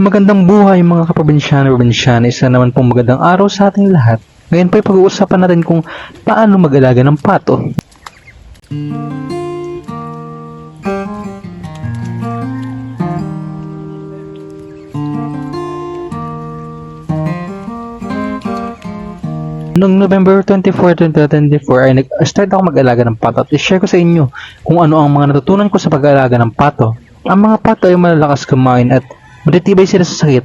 Magandang buhay mga kaprobinsyano-probinsyana. Isa naman pong magandang araw sa ating lahat. Ngayon po pag-uusapan natin kung paano mag-alaga ng pato. Noong November 24, 2024 ay nag-start ako mag-alaga ng pato at i-share ko sa inyo kung ano ang mga natutunan ko sa pag-alaga ng pato. Ang mga pato ay malalakas kumain at matitibay sila sa sakit.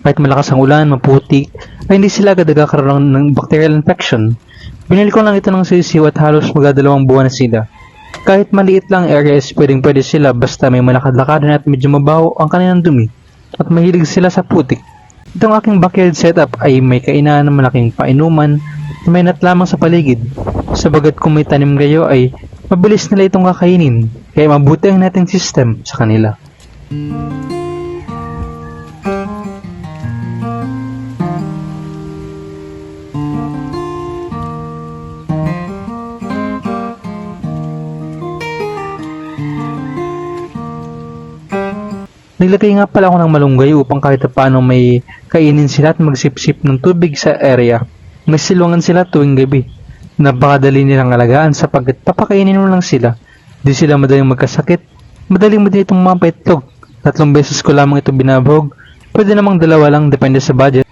Kahit malakas ang ulan, maputik, ay hindi sila agad nagkakaroon ng bacterial infection. Binili ko lang ito ng sisiw at halos magdadalawang buwan na sila. Kahit maliit lang areas, pwedeng pwede sila basta may malakad-lakadan at medyo mabaho ang kanilang dumi. At mahilig sila sa putik. Itong aking backyard setup ay may kainan ng malaking painuman na may nat lamang sa paligid. Sabagat kung may tanim kayo ay mabilis nila itong kakainin, kaya mabuti ang netting system sa kanila. Naglagay nga pala ako ng malunggay upang kahit paano may kainin sila at magsipsip ng tubig sa area. May silungan sila tuwing gabi. Napakadali nilang alagaan sapagkat papakainin mo lang sila. Di sila madaling magkasakit. Madaling madali itong mapaitlog. Tatlong beses ko lamang ito binabog. Pwede namang dalawa lang depende sa budget.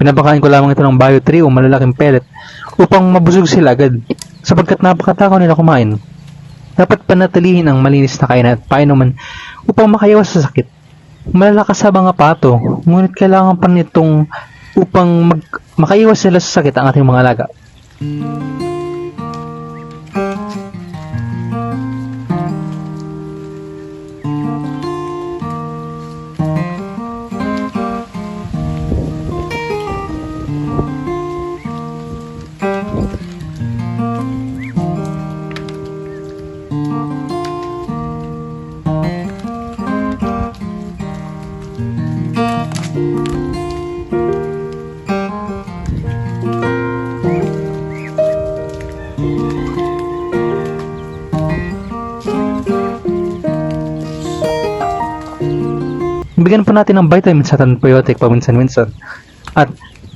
Pinapakain ko lamang ito ng bio 3 o malalaking pellet upang mabusog sila agad sapagkat napakatakaw nila kumain. Dapat panatilihin ang malinis na kainan at painuman upang makayawas sa sakit. Malalakas sa mga pato, ngunit kailangan pa nitong upang mag makaiwas sila sa sakit ang ating mga alaga. Bigyan po natin ng vitamins at antibiotic paminsan-minsan. At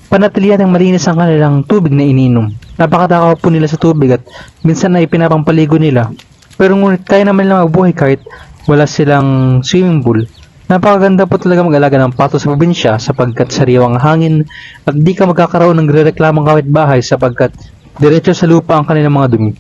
panatilihan ng malinis ang kanilang tubig na ininom. Napakatakaw po nila sa tubig at minsan ay pinapampaligo nila. Pero ngunit kaya naman nila magbuhay kahit wala silang swimming pool. Napakaganda po talaga mag-alaga ng pato sa probinsya sapagkat sariwang hangin at di ka magkakaroon ng reklamang kawit bahay sapagkat diretso sa lupa ang kanilang mga dumi.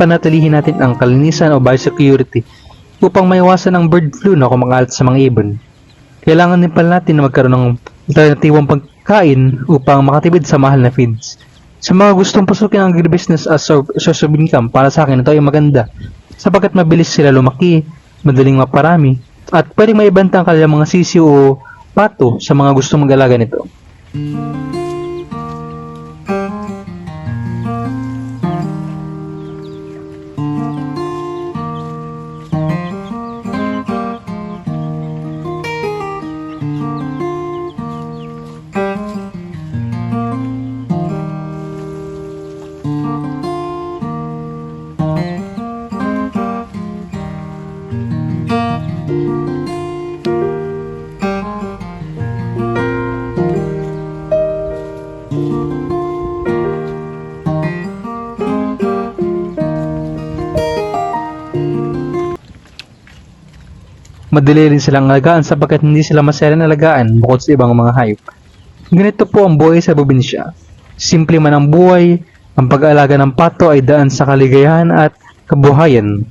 Panatilihin natin ang kalinisan o biosecurity upang maiwasan ang bird flu na kumakalat sa mga ibon. Kailangan din pala natin na magkaroon ng alternatibong pagkain upang makatipid sa mahal na feeds. Sa mga gustong pasukin ang agribusiness as source of income, para sa akin ito ay maganda sapagkat mabilis sila lumaki, madaling maparami, at pwedeng maibanta ang kanilang mga sisiw o pato sa mga gustong mag-alaga nito. Madali rin silang alagaan sapagkat hindi sila masaya na alagaan bukod sa ibang mga hayop. Ganito po ang buhay sa probinsya. Simple man ang buhay, ang pag-aalaga ng pato ay daan sa kaligayahan at kabuhayan.